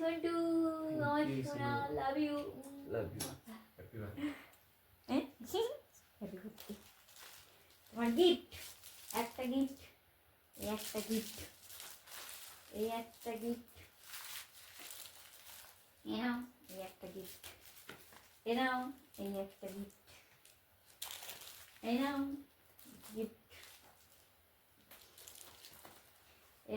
সন্টু আমার you, সোনা Sonu. Love you love you happy birthday happy birthday তোমার gift একটা গিফট এই একটা গিফট এই একটা গিফট এ নাও এই একটা গিফট এ নাও এই একটা গিফট এই নাও গিফট এ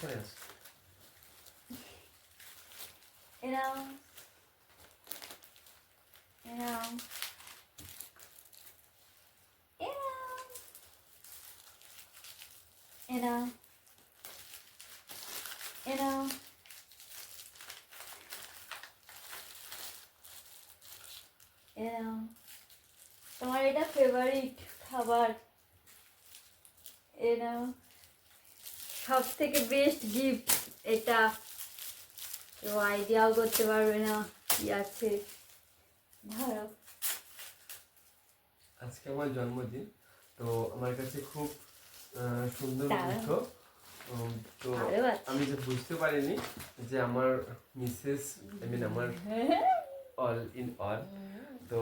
বিছানায় আছে এ নাও এ নাও এ নাও এ নাও এ নাও এ নাও তোমার এটা ফেভারিট খাবার এ নাও সব থেকে বেস্ট গিফট এটা কেউ আইডিয়াও করতে পারবে না কি আছে? ধরো। আজকে আমার জন্মদিন তো আমার কাছে খুব সুন্দর। মুহূর্ত তো আমি যে বুঝতে পারিনি যে আমার মিসেস আই মিন আমার অল ইন অল তো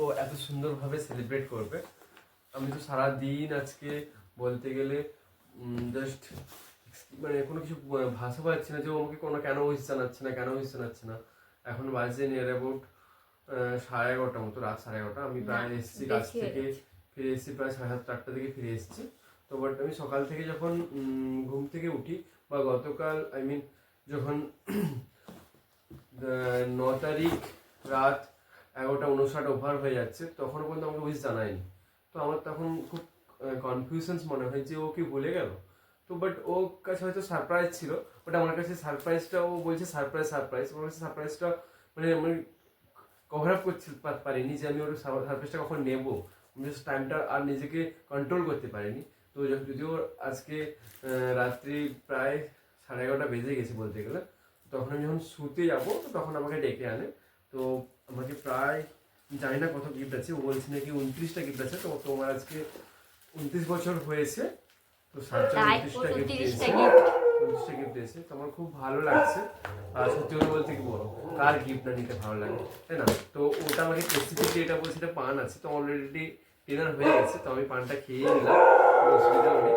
ও এত সুন্দরভাবে সেলিব্রেট করবে। আমি তো সারা দিন আজকে বলতে গেলে জাস্ট মানে কোনো কিছু ভাষা পাচ্ছি না যে ও আমাকে কোনো কেন উইস জানাচ্ছে না কেন উইস জানাচ্ছে না। এখন বাজে নিয়ার অ্যাবাউট সাড়ে এগারোটার মতো রাত সাড়ে এগারোটা। আমি প্রায় এসেছি কাজ থেকে ফিরে এসেছি প্রায় সাড়ে সাতটা আটটা থেকে ফিরে এসেছি। তো বাট আমি সকাল থেকে যখন ঘুম থেকে উঠি বা গতকাল আই মিন যখন ন তারিখ রাত এগারোটা উনষাট ওভার হয়ে যাচ্ছে তখন পর্যন্ত আমাকে উইস জানায়নি। তো আমার তখন খুব কনফিউশনস মনে হয় যে ও কি ভুলে গেল? তো বাট ও কাছে হয়তো সারপ্রাইজ ছিল বাট আমার কাছে সারপ্রাইজটা ও বলছে সারপ্রাইজ সারপ্রাইজ আমার কাছে সারপ্রাইজটা মানে আমি কভার আপ করতে পারিনি যে আমি ওর সারপ্রাইজটা কখন নেব। জাস্ট টাইমটা আর নিজেকে কন্ট্রোল করতে পারিনি। তো যদিও আজকে রাত্রি প্রায় সাড়ে এগারোটা বেজে গেছে বলতে গেলে, তখন আমি যখন শুতে যাব, তো তখন আমাকে ডেকে আনে। তো আমাকে প্রায় জানি না কত গিফট আছে, ও বলছে নাকি উনত্রিশটা গিফট আছে, তো তোমার আজকে উনত্রিশ বছর হয়েছে তো সাতটা উনত্রিশটা গিফট উনত্রিশটা দিয়েছে। gift। উনত্রিশটা গিফট দিয়েছে। তো আমার খুব ভালো লাগছে। আর সত্যি কথা বলতে কি বলো কার গিফট না নিতে ভালো লাগে? তাই না? তো ওটা আমাকে স্পেসিফিকলি এটা বলছে এটা পান আছে। তো অলরেডি ডিনার হয়ে গেছে তো আমি পানটা খেয়ে নিলাম। কোনো অসুবিধাও নেই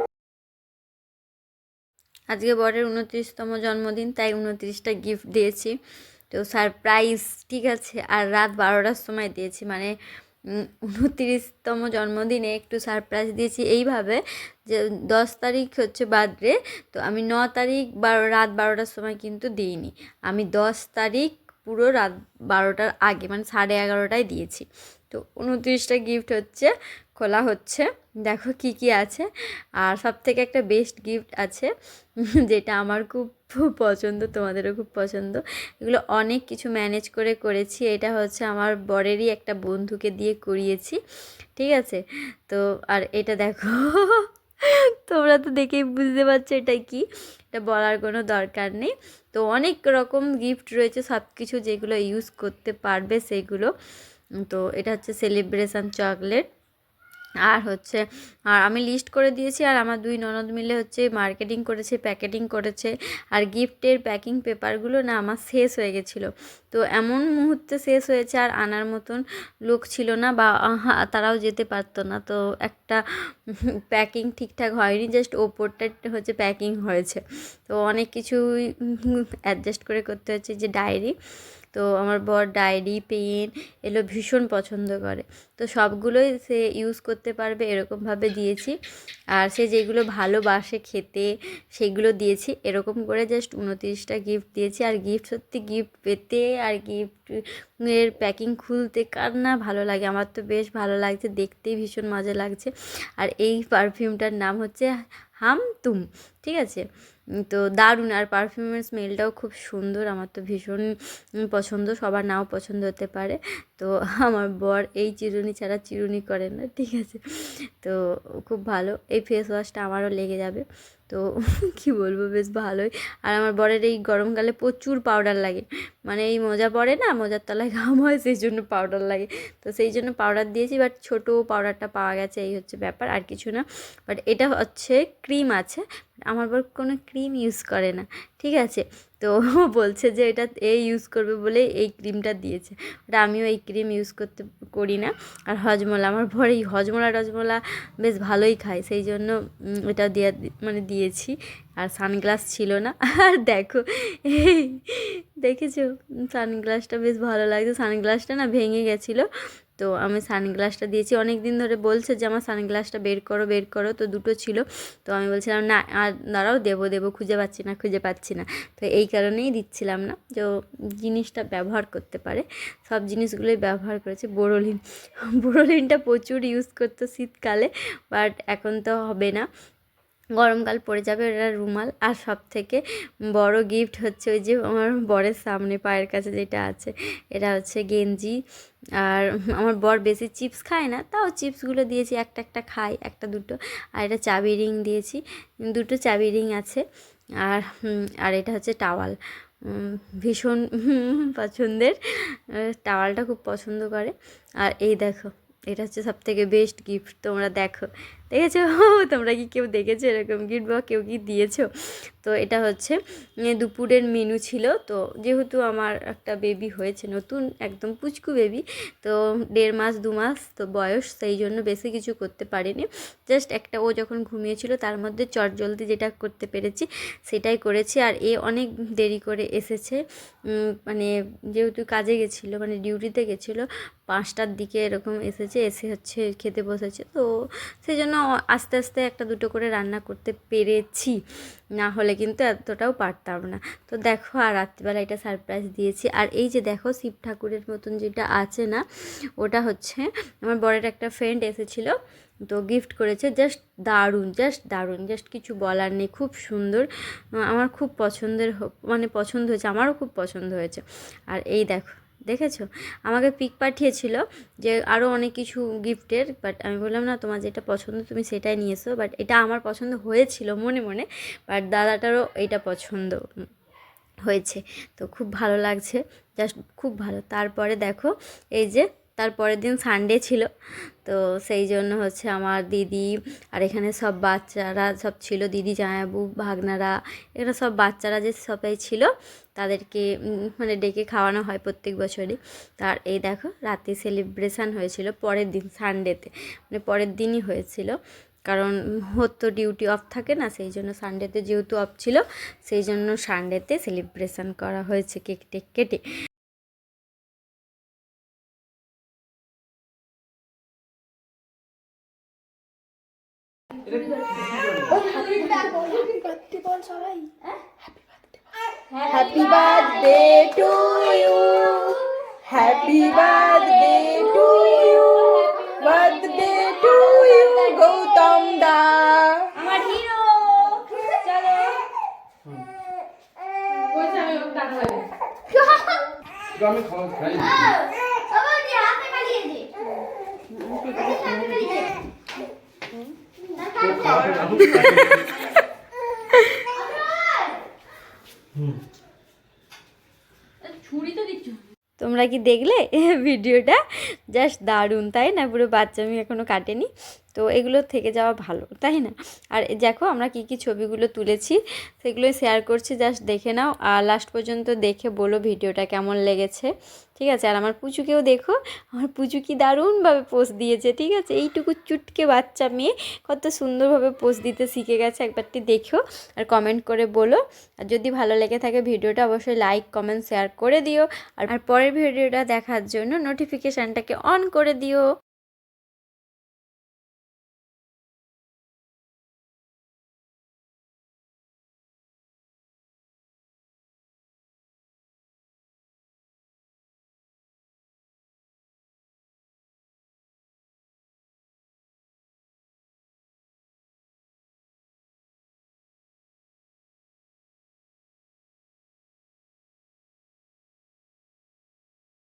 আজকে বরের উনত্রিশতম জন্মদিন তাই উনত্রিশটা গিফট দিয়েছি। তো সারপ্রাইজ ঠিক আছে? আর রাত বারোটার সময় দিয়েছি। মানে উনত্রিশতম জন্মদিনে একটু সারপ্রাইজ দিয়েছি এইভাবে যে দশ তারিখ হচ্ছে বার্থডে, তো আমি ন তারিখ বারো, রাত বারোটার সময় কিন্তু দিইনি। আমি দশ তারিখ পুরো রাত বারোটার আগে মানে সাড়ে এগারোটায় দিয়েছি। তো উনত্রিশটা গিফট হচ্ছে, খোলা হচ্ছে। দেখো কি কি আছে। আর সব থেকে একটা বেস্ট গিফট আছে, যেটা আমার খুব খুব পছন্দ, তোমাদেরও খুব পছন্দ। এগুলো অনেক কিছু ম্যানেজ করে করেছি। এটা হচ্ছে আমার বরেরই একটা বন্ধুকে দিয়ে করিয়েছি। ঠিক আছে? তো আর এটা দেখো, তোমরা তো দেখেই বুঝতে পারছ এটা কি। এটা বলার কোনো দরকার নেই। তো অনেক রকম গিফট রয়েছে সব কিছু যেগুলো ইউজ করতে পারবে সেগুলো। তো এটা হচ্ছে সেলিব্রেশন চকলেট আর হচ্ছে, আর আমি লিস্ট করে দিয়েছি আর আমার দুই ননদ মিলে হচ্ছে মার্কেটিং করেছে প্যাকেটিং করেছে আর গিফটের প্যাকিং পেপারগুলো না আমার শেষ হয়ে গেছিল। তো এমন মুহূর্তে শেষ হয়েছে আর আনার মতন লোক ছিল না বা তারাও যেতে পারতো না। তো একটা প্যাকিং ঠিকঠাক হয়নি জাস্ট ওপরটা হচ্ছে প্যাকিং হয়েছে। তো অনেক কিছুই অ্যাডজাস্ট করে করতে হচ্ছে যে ডায়েরি তো আমার বর ডায়েরি, পেন এগুলো ভীষণ পছন্দ করে। তো সবগুলোই সে ইউজ করতে পারবে এরকমভাবে দিয়েছি। আর সে যেগুলো ভালোবাসে খেতে, সেগুলো দিয়েছি। এরকম করে জাস্ট উনতিরিশটা গিফট দিয়েছি। আর গিফট সত্যি গিফট পেতে আর গিফট এর প্যাকিং খুলতে কার না ভালো লাগে। আমার তো বেশ ভালো লাগছে দেখতেই ভীষণ মজা লাগছে। আর এই পারফিউমটার নাম হচ্ছে হাম তুম ঠিক আছে? তো দারুণ। আর পারফিউমের স্মেলটাও খুব সুন্দর। আমার তো ভীষণ পছন্দ। সবার নাও পছন্দ হতে পারে। তো আমার বর এই চিরুনি ছাড়া চিরুনি করে না, ঠিক আছে? তো খুব ভালো। এই ফেস ওয়াশটা আমারও লেগে যাবে। তো কি বলব, বেশ ভালোই। আর আমার বরের এই গরমকালে প্রচুর পাউডার লাগে। মানে এই মোজা পড়ে না, মোজার তলায় ঘাম হয়, সেই জন্য পাউডার লাগে। তো সেই জন্য পাউডার দিয়েছি বাট ছোটো পাউডারটা পাওয়া গেছে, এই হচ্ছে ব্যাপার। আর কিছু না। বাট এটা হচ্ছে ক্রিম আছে। আমার বর কোনো ক্রিম ইউজ করে না। ঠিক আছে? তো ও বলছে যে এটা এ ইউজ করবে বলে এই ক্রিমটা দিয়েছে। ওটা আমিও এই ক্রিম ইউজ করতে করি না। আর হজমলা, আমার বর এই হজমলা টজমলা বেশ ভালোই খায়। সেই জন্য এটা দিয়ে মানে দিয়েছি। আর সানগ্লাস ছিল না। আর দেখো দেখেছ? সানগ্লাসটা বেশ ভালো লাগছে। সানগ্লাসটা না ভেঙে গেছিল। তো আমি সানগ্লাসটা দিয়েছি। অনেক দিন ধরে বলছে যে, আমার সানগ্লাসটা বের করো বের করো। তো দুটো ছিল। তো আমি বলছিলাম, না, আর দাঁড়াও, দেবো দেবো, খুঁজে পাচ্ছি না, খুঁজে পাচ্ছি না। তো এই কারণেই দিচ্ছিলাম না যে জিনিসটা ব্যবহার করতে পারে। সব জিনিসগুলোই ব্যবহার করেছে। বোরোলিন, বোরোলিনটা প্রচুর ইউজ করতো শীতকালে, বাট এখন তো হবে না। গরমকাল পড়ে যাবে এটা রুমাল। আর সব থেকে বড় গিফট হচ্ছে ওই যে আমার বরের সামনে পায়ের কাছে যেটা আছে, এটা হচ্ছে গেঞ্জি। আর আমার বর বেশি চিপস খায় না, তাও চিপসগুলো দিয়েছি, একটা একটা খাই, একটা দুটো। আর এটা চাবি রিং দিয়েছি, দুটো চাবি রিং আছে। আর আর এটা হচ্ছে টাওয়াল। ভীষণ পছন্দের টাওয়ালটা খুব পছন্দ করে। আর এই দেখো, এটা হচ্ছে সব থেকে বেস্ট গিফট তোমরা দেখো। দেখেছ? তোমরা কি কেউ দেখেছ এরকম গিফট বা কেউ কি দিয়েছ? তো এটা হচ্ছে দুপুরের মেনু ছিল। তো যেহেতু আমার একটা বেবি হয়েছে, নতুন একদম পুচকু বেবি তো দেড় মাস, দু মাস তো বয়স, সেই জন্য বেশি কিছু করতে পারিনি। জাস্ট একটা ও যখন ঘুমিয়েছিল, তার মধ্যে চট জলদি যেটা করতে পেরেছি, সেটাই করেছি। আর এ অনেক দেরি করে এসেছে মানে যেহেতু কাজে গেছিল মানে ডিউটিতে গেছিল, পাঁচটার দিকে এরকম এসেছে, এসে হচ্ছে খেতে বসেছে। তো সেই জন্য আস্তে আস্তে একটা দুটো করে রান্না করতে পেরেছি। না হলে কিন্তু এতটাও পারতাম না। তো দেখো, আর রাত্রিবেলা এটা সারপ্রাইজ দিয়েছি। আর এই যে দেখো, শিব ঠাকুরের মতন যেটা আছে না, ওটা হচ্ছে আমার বরের একটা ফ্রেন্ড এসেছিল, তো গিফট করেছে। জাস্ট দারুণ জাস্ট দারুণ জাস্ট কিছু বলার নেই, খুব সুন্দর। আমার খুব পছন্দের মানে পছন্দ হয়েছে, আমারও খুব পছন্দ হয়েছে। আর এই দেখো দেখেছ? আমাকে পিক পাঠিয়েছিল যে আরও অনেক কিছু গিফটের বাট আমি বললাম, না, তোমার যেটা পছন্দ তুমি সেটাই নিয়ে এসো। বাট এটা আমার পছন্দ হয়েছিল মনে মনে বাট দাদাটারও এটা পছন্দ হয়েছে। তো খুব ভালো লাগছে জাস্ট খুব ভালো। তারপরে দেখো, এই যে তারপরের দিন সানডে ছিল। তো সেই জন্য হচ্ছে আমার দিদি আর এখানে সব বাচ্চারা সব ছিল। দিদি, জামাইবাবু, ভাগনারা এখানে সব বাচ্চারা যে সবাই ছিল, তাদেরকে মানে ডেকে খাওয়ানো হয় প্রত্যেক বছরই। তার এই দেখো, রাতে সেলিব্রেশান হয়েছিল পরের দিন সানডেতে মানে পরের দিনই হয়েছিল। কারণ হতো ডিউটি অফ থাকে না, সেই জন্য সানডেতে যেহেতু অফ ছিল, সেই জন্য সানডেতে সেলিব্রেশান করা হয়েছে কেক টেক কেটে। Happy birthday to you happy birthday to you birthday to you Gautam da আমার হিরো চলো। আমি খাওয়া খাই তোমরা কি দেখলে ভিডিওটা? জাস্ট দারুণ তাই না? পুরো বাচ্চা আমি এখনও কাটেনি। তো এগুলো থেকে যাওয়া ভালো, তাই না? আর দেখো আমরা কি কি ছবিগুলো তুলেছি সেগুলো শেয়ার করছি জাস্ট দেখে নাও। আর লাস্ট পর্যন্ত দেখে বলো ভিডিওটা কেমন লেগেছে, ঠিক আছে? আর আমার পুচুকেও দেখো, আমার পুচু কি দারুণভাবে পোস্ট দিয়েছে, ঠিক আছে? এইটুকু চুটকে বাচ্চা মেয়ে, কত সুন্দরভাবে পোস্ট দিতে শিখে গেছে, একবারটি দেখো আর কমেন্ট করে বলো। আর যদি ভালো লেগে থাকে ভিডিওটা, অবশ্যই লাইক কমেন্ট শেয়ার করে দিও। আর পরের ভিডিওটা দেখার জন্য নোটিফিকেশানটাকে অন করে দিও।